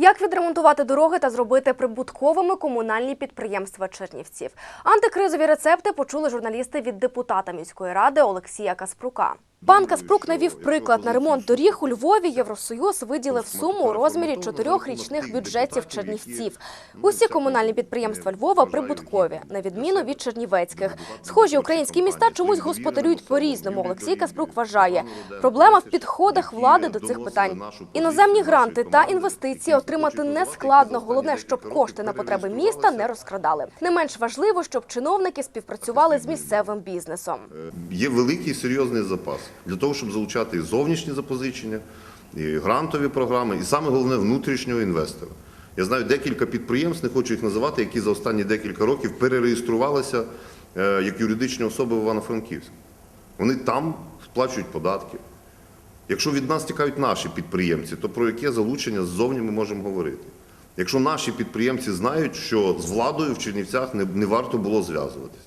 Як відремонтувати дороги та зробити прибутковими комунальні підприємства Чернівців? Антикризові рецепти почули журналісти від депутата міської ради Олексія Каспрука. Пан Каспрук навів приклад на ремонт доріг у Львові. Євросоюз виділив суму у розмірі чотирьох річних бюджетів Чернівців. Усі комунальні підприємства Львова прибуткові, на відміну від чернівецьких. Схожі українські міста чомусь господарюють по-різному. Олексій Каспрук вважає, проблема в підходах влади до цих питань. Іноземні гранти та інвестиції отримати не складно. Головне, щоб кошти на потреби міста не розкрадали. Не менш важливо, щоб чиновники співпрацювали з місцевим бізнесом. Є великий серйозний запас для того, щоб залучати і зовнішні запозичення, і грантові програми, і саме головне внутрішнього інвестора. Я знаю декілька підприємств, не хочу їх називати, які за останні декілька років перереєструвалися е, як юридичні особи в Івано-Франківську. Вони там сплачують податки. Якщо від нас тікають наші підприємці, то про яке залучення ззовні ми можемо говорити? Якщо наші підприємці знають, що з владою в Чернівцях не варто було зв'язуватися.